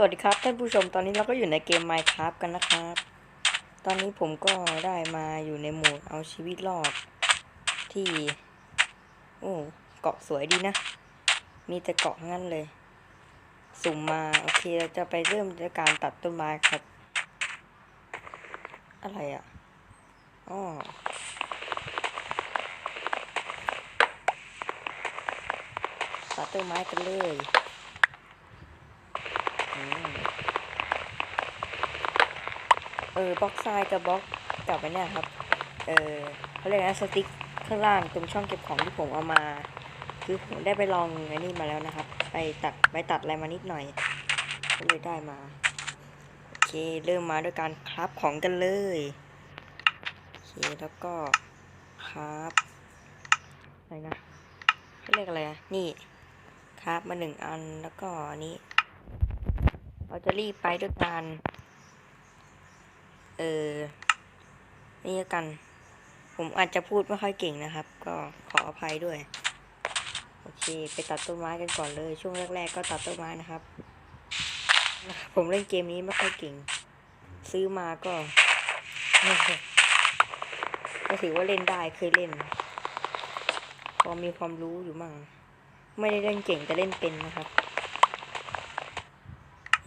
สวัสดีครับท่านผู้ชมตอนนี้เราก็อยู่ในเกม Minecraft กันนะครับ ตอนนี้ผมก็ได้มาอยู่ในโหมดเอาชีวิตรอด ที่ โอ้เกาะสวยดีนะ มีแต่เกาะงนั้นเลย สุ่มมาโอเคเราจะไปเริ่มด้วยการตัดต้นไม้ครับ อะไรอะอ๋อตัดต้นไม้กันเลย เออบล็อกทรายกับบล็อกกลับไปเนี่ยครับ เออเขาเรียกนะสติ๊กข้างล่างตรงช่องเก็บของที่ผมเอามา คือผมได้ไปลองไอ้นี่มาแล้วนะครับ ไปตัดไปตัดอะไรมานิดหน่อยก็เลยได้มาโอเคเริ่มมาด้วยการคราฟของกันเลยโอเคแล้วก็คราฟอะไรนะเขาเรียกอะไรอะนี่คราฟมาหนึ่งอันแล้วก็อันนี้ เราจะรีบไปด้วยการ เออนี่ละกัน ผมอาจจะพูดไม่ค่อยเก่งนะครับ ก็ขออภัยด้วย โอเค ไปตัดต้นไม้กันก่อนเลย ช่วงแรก ๆ ก็ตัดต้นไม้นะครับ ผมเล่นเกมนี้ไม่ค่อยเก่ง ซื้อมาก็ก็ถือว่าเล่นได้เคยเล่น พอมีความรู้อยู่มั่ง ไม่ได้เล่นเก่งแต่เล่นเป็นนะครับ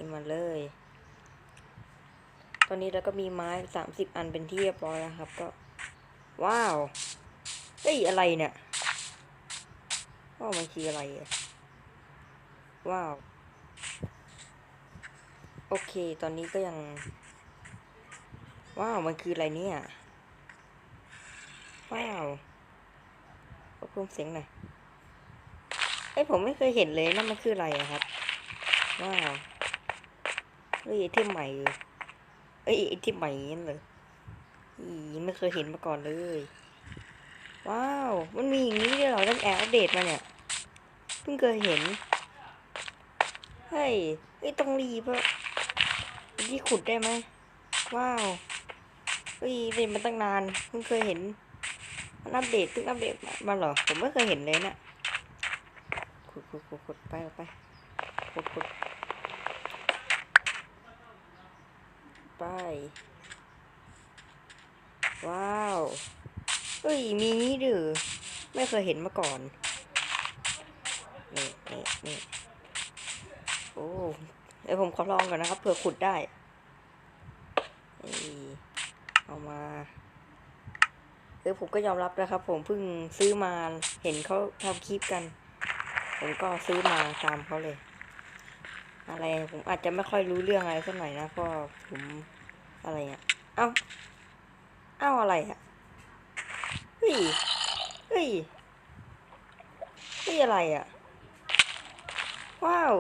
นี่มาเลย ตอนนี้เราก็มีไม้สามสิบอันเป็นที่เรียบร้อยแล้วครับก็ ว้าวเฮ้ยอะไรเนี่ยว้าวมันคืออะไรว้าว โอเค ตอนนี้ก็ยัง ว้าว มันคืออะไรเนี่ย ว้าวเอาเพิ่มเสียงหน่อยเอ้ยผมไม่เคยเห็นเลยนั่นมันคืออะไรอะครับ ว้าว เฮ้ยไอเทมใหม่เลยเอ้ยไอเทมใหม่นั่นเลยอีไม่เคยเห็นมาก่อนเลย ว้าว มันมีอย่างนี้ด้วยเหรอตั้งแอร์อัปเดตมาเนี่ย เพิ่งเคยเห็น เฮ้ยไอต้องรีบอะที่ขุดได้ไหม ว้าวเฮ้ยเล่นมาตั้งนาน เพิ่งเคยเห็น มันอัปเดตเพิ่งอัปเดตมาเหรอ ผมไม่เคยเห็นเลยนะ่ะขุดขุดขุดขุดไปไปขุดขุด ไป ว้าวเฮ้ย มีนี้ดื้อไม่เคยเห็นมาก่อน นี่นี่นี่โอ้เดี๋ยวผมขอลองก่อนนะครับเผื่อขุดได้เอามาเออผมก็ยอมรับนะครับ ผมเพิ่งซื้อมาเห็นเขาทำคลิปกัน ผมก็ซื้อมาตามเขาเลย อะไรผมอาจจะไม่ค่อยรู้เรื่องอะไรสักหน่อยนะเพราะผมอะไรอะเอ้าเอ้าอะไรอะเฮ้ยเฮ้ยเฮ้ยอะไรอะ ว้าว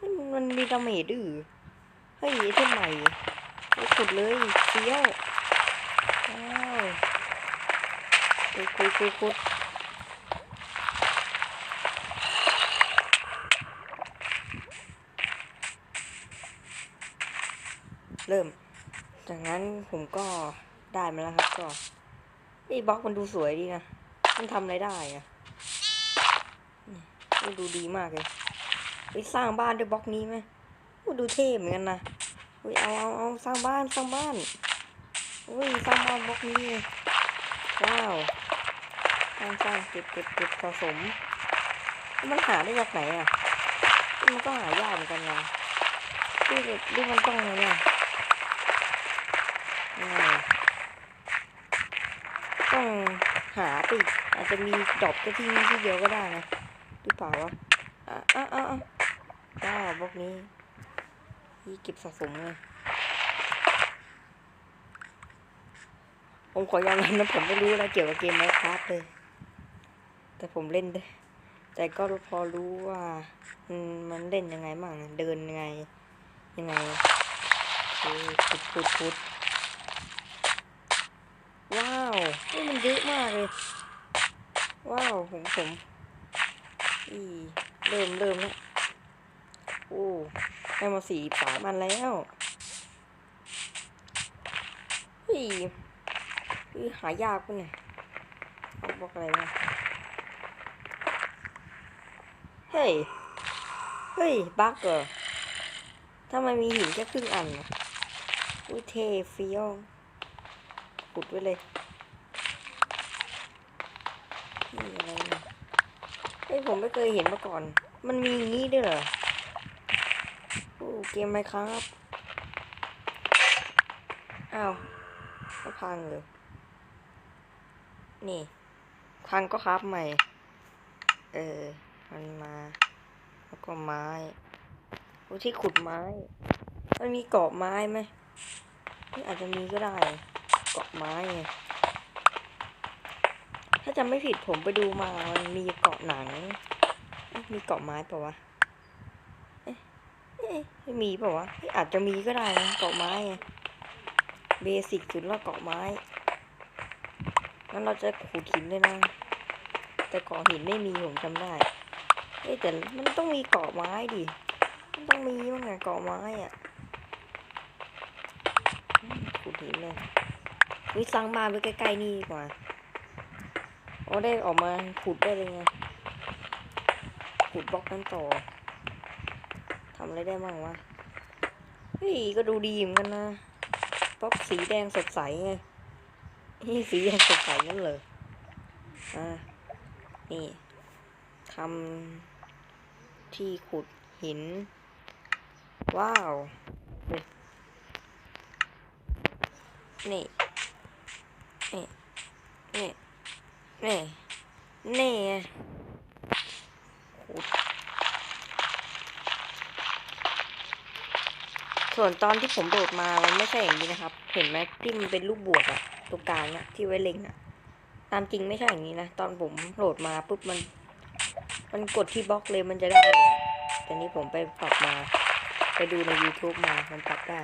มันมันมีดาเมจดื้อเฮ้ยเทมใหม่ไปขุดเลยเฟี้ยวว้าวคุดคุดคุด เริ่ม จากนั้นผมก็ได้มาแล้วครับก็ไอ้บล็อกมันดูสวยดีนะ มันทำอะไรได้อะนี่มันดูดีมากเลยไปสร้างบ้านด้วยบล็อกนี้ไหมมันดูเท่เหมือนกันนะอุ้ยเอาเอาเอาสร้างบ้านสร้างบ้านอุ้ยสร้างบ้านบล็อกนี้ว้าวสร้างสร้างเก็บเก็บเก็บผสม มันหาได้จากไหนอะ มันก็หายากเหมือนกันนะดูดูมันต้องไงเนี่ย อ่าต้องหาไปอีกอา จะมีดรอปแค่ที่นี่ที่เดียวก็ได้นะหรือเปล่าวะอะอะอะอะว้าวบล็อกนี้นี่เก็บสะสมเลยผมขอยอมรับนะผมไม่รู้อะไรเกี่ยวกับเกมไมค์คราฟเลย แต่ผมเล่นได้แต่ก็พอรู้ว่ามมันเล่นยังไงบ้างเดินยังไง ยังไงโอพุดพุดพุดว้าว นี่มันเยอะมากเลย ว้าวผมผมอีเริ่มเริ่มแล้วโอ้ได้มาสี่สามอันแล้วเฮ้ยคือหายากปะเนี่ยเอาบอกอะไรมาเฮ้ย เฮ้ย บั๊กเหรอถ้ามันมีหินแค่ครึ่งอันอะอุ้ยเทเฟี้ยวขุดไว้เลย นี่อะไรเนี่ย เฮ้ยผมไม่เคยเห็นมาก่อน มันมีอย่างนี้ด้วยเหรอโอ้เกมไหมครับ อ้าวก็พังเลย นี่ พังก็ครับใหม่ เออ มันมา แล้วก็ไม้โอ้ที่ขุดไม้ มันมีเกาะไม้ไหมอาจจะมีก็ได้ เกาะไม้ไง ถ้าจำไม่ผิดผมไปดูมา มันมีเกาะหนัง มีเกาะไม้ปล่าวะเอ๊ะไม่มีปล่าวะเอ๊ะอาจจะมีก็ได้นะเกาะไม้ไง เบสิกสุดล้วเกาะไม้ งั้นเราจะขุดหินเลยนะ แต่เกาะหินไม่มีผมจำได้เอ้แต่มันต้องมีเกาะไม้ดิ มันต้องมีมั้งไงเกาะไม้อะขุดหินเลยวิสร้างบ้านไว้ใกล้ๆนี่ดีกว่า โอ้ได้ออกมาขุดได้เลยไงขุดบล็อกนั้นต่อทำอะไรได้บ้างวะเฮ้ยก็ดูดีเหมือนกันนะบล็อกสีแดงสดใสไงนี่สีแดงสดใสนั่นเลยอ่านี่ทำที่ขุดหิน ว้าว นี่ นี่ นี่ นี่ส่วนตอนที่ผมโดดมา มันไม่ใช่อย่างนี้นะครับ เห็นไหมที่มันเป็นลูกบวกอะตรงกลางอะที่ไว้เล็งอะตามจริงไม่ใช่อย่างนี้นะ ตอนผมโหลดมาปุ๊บมัน มันกดที่บล็อกเลยมันจะได้เลยแต่นี้ผมไปปรับมา ไปดูใน YouTube มา มันปรับได้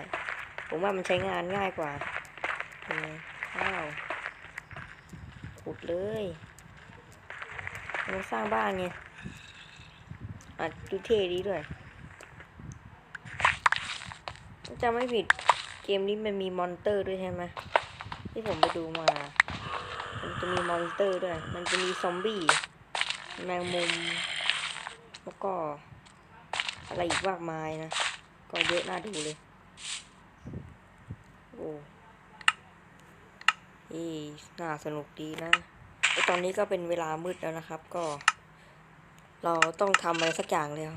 ผมว่ามันใช้งานง่ายกว่าเออว้าว ขุดเลยมันสร้างบ้านไงอะดูเท่ดีด้วยจำไม่ผิดเกมนี้มันมีมอนเตอร์ด้วยใช่ไหมที่ผมไปดูมา มันจะมีมอนเตอร์ด้วย มันจะมีซอมบี้แมงมุม แล้วก็ อะไรอีกมากมายนะ ก็เยอะน่าดูเลย โอ้ นี่น่าสนุกดีนะไอตอนนี้ก็เป็นเวลามืดแล้วนะครับ ก็ เราต้องทำอะไรสักอย่างแล้ว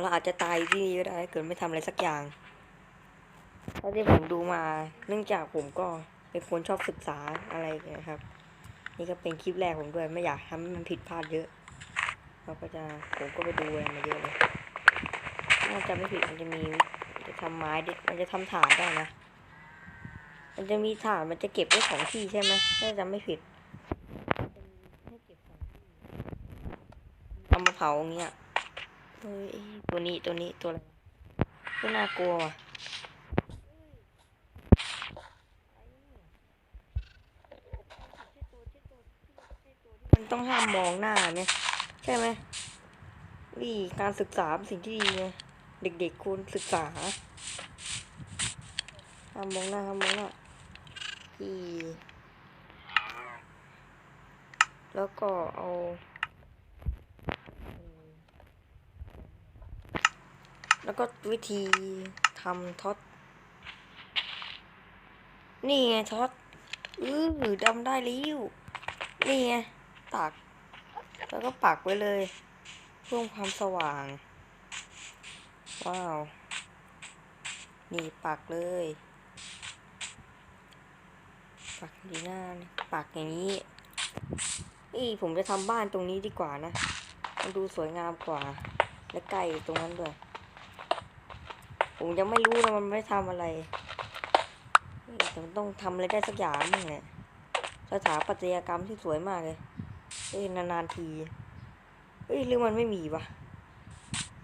เราอาจจะตายที่นี่ก็ได้ถ้าเกิดไม่ทำอะไรสักอย่างเท่าที่ผมดูมา เนื่องจากผมก็เป็นคนชอบศึกษาอะไรอย่างนี้ครับ นี่ก็เป็นคลิปแรกผมด้วย ไม่อยากทำให้มันผิดพลาดเยอะ เราก็จะผมก็ไปดูอะไรมาเยอะเลยน่าจะไม่ผิดมันจะมีจะทำไม้ดิมันจะทำฐานได้นะ มันจะมีฐานมันจะเก็บได้สองที่ใช่ไหมถ้าจำไม่ผิดให้เก็บสองที่เอามาเผาอย่างเงี้ยเฮ้ยตัวนี้ตัวนี้ตัวอะไรก็น่ากลัวว่ะมันต้องห้ามมองหน้าเนี่ยใช่ไหมนี่การศึกษาเป็นสิ่งที่ดีไงเด็กๆควรศึกษาห้ามมองหน้าห้ามมองหน้าที่ แล้วก็เอาแล้วก็วิธีทำท็อต นี่ไงท็อต อือดำได้แล้ว นี่ไงตัก แล้วก็ปักไว้เลย เพิ่มความสว่าง ว้าว นี่ปักเลย ปักดีหน้าปักอย่างนี้นี่ผมจะทำบ้านตรงนี้ดีกว่านะ มันดูสวยงามกว่า และใกล้ตรงนั้นด้วย ผมยังไม่รู้นะมันไม่ทำอะไรแต่มันต้องทำอะไรได้สักอย่างนึงแหละสถาปัตยกรรมที่สวยมากเลยเอ้ยนานๆทีเอ้ยหรือมันไม่มีวะ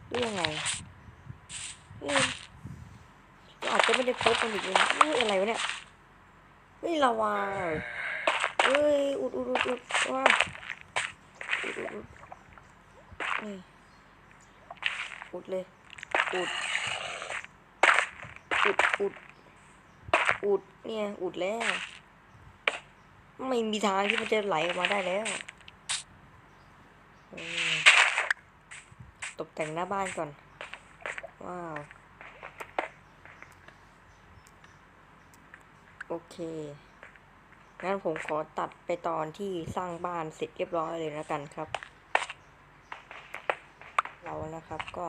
หรือยังไงเอ้ยอาจจะไม่ได้พบมันอีกเลยเอ้ยอะไรวะเนี่ย เฮ้ยลาวาเอ้ยอุดอุดอุดอุดว้าอุดอุดอุดนี่อุดเลยอุดอุดอุดอุดเนี่ยอุดแล้วไม่มีทางที่มันจะไหลออกมาได้แล้วตกแต่งหน้าบ้านก่อน ว้าว โอเค งั้นผมขอตัดไปตอนที่สร้างบ้านเสร็จเรียบร้อยเลยแล้วกันครับ เรานะครับก็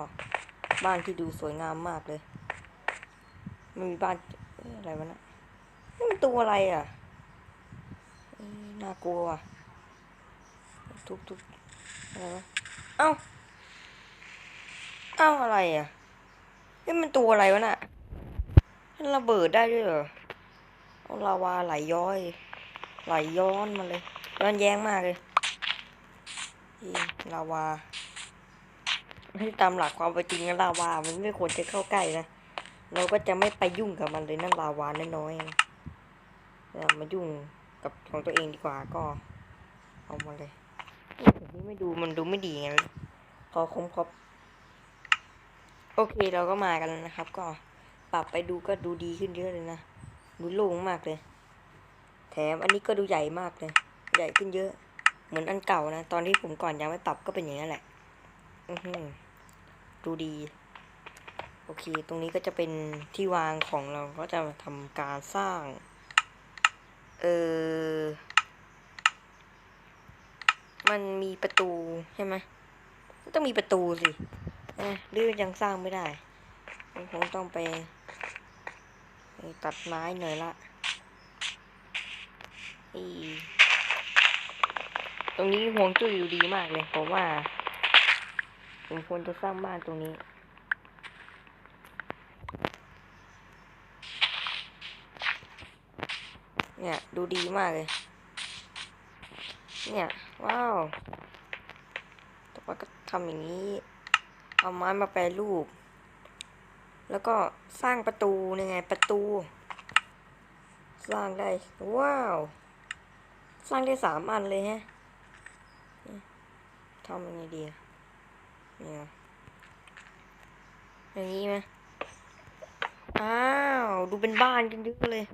บ้านที่ดูสวยงามมากเลยมันมีบ้านอะไรวะนะนี่มันตัวอะไรอะน่ากลัวว่ะทุบทุบอะไรวะเอ้าเอ้าอะไรอะนี่มันตัวอะไรวะน่ะมันระเบิดได้ด้วยเหรอ ลาวาไหลย้อย ไหลย้อนมาเลยย้อนแย้งมากเลยลาวาให้ตามหลักความเป็นจริงนะลาวา มันไม่ควรจะเข้าใกล้นะ เราก็จะไม่ไปยุ่งกับมันเลยนั่นลาวาน้อยๆเรามายุ่งกับของตัวเองดีกว่าก็ เอามาเลยแบบนี้ไม่ดูมันดูไม่ดีไงขอคมครบโอเคเราก็มากันแล้วนะครับ ก็ปรับไปดูก็ดูดีขึ้นเยอะเลยนะ ดูโล่งมากเลย แถมอันนี้ก็ดูใหญ่มากเลย ใหญ่ขึ้นเยอะ เหมือนอันเก่านะ ตอนที่ผมก่อนยังไม่ปรับก็เป็นอย่างนั้นแหละ อือหือดูดี โอเค ตรงนี้ก็จะเป็นที่วางของเราก็จะทำการสร้าง เออ มันมีประตูใช่ไหมต้องมีประตูสิเอ๊ะหรือยังสร้างไม่ได้ ผมคงต้องไป ตัดไม้หน่อยละอีตรงนี้ห่วงจุ้ยอยู่ดีมากเลยผมว่าผมควรจะสร้างบ้านตรงนี้เนี่ย ดูดีมากเลย เนี่ย ว้าวต่อไปก็ทำอย่างนี้ เอาไม้มาแปรรูป แล้วก็สร้างประตูยังไงประตู สร้างได้ ว้าว สร้างได้สามอันเลยฮะทำยังไงดีอะเนี่ยอย่างนี้ไหมอ้าว ดูเป็นบ้านกันเยอะเลย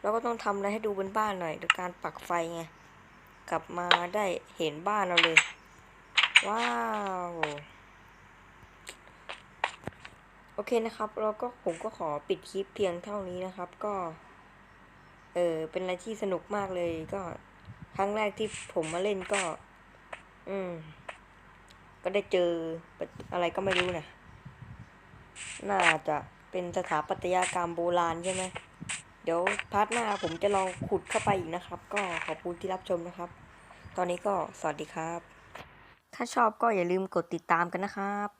เราก็ต้องทำอะไรให้ดูเป็นบ้านหน่อยโดยการปักไฟไง กลับมาได้เห็นบ้านเราเลย ว้าว โอเคนะครับเราก็ผมก็ขอปิดคลิปเพียงเท่านี้นะครับ ก็ เออเป็นอะไรที่สนุกมากเลยก็ครั้งแรกที่ผมมาเล่นก็ อืม ก็ได้เจออะไรก็ไม่รู้นะน่าจะเป็นสถาปัตยกรรมโบราณใช่ไหมเดี๋ยวพาร์ทหน้าผมจะลองขุดเข้าไปอีกนะครับ ก็ขอบคุณที่รับชมนะครับ ตอนนี้ก็สวัสดีครับ ถ้าชอบก็อย่าลืมกดติดตามกันนะครับ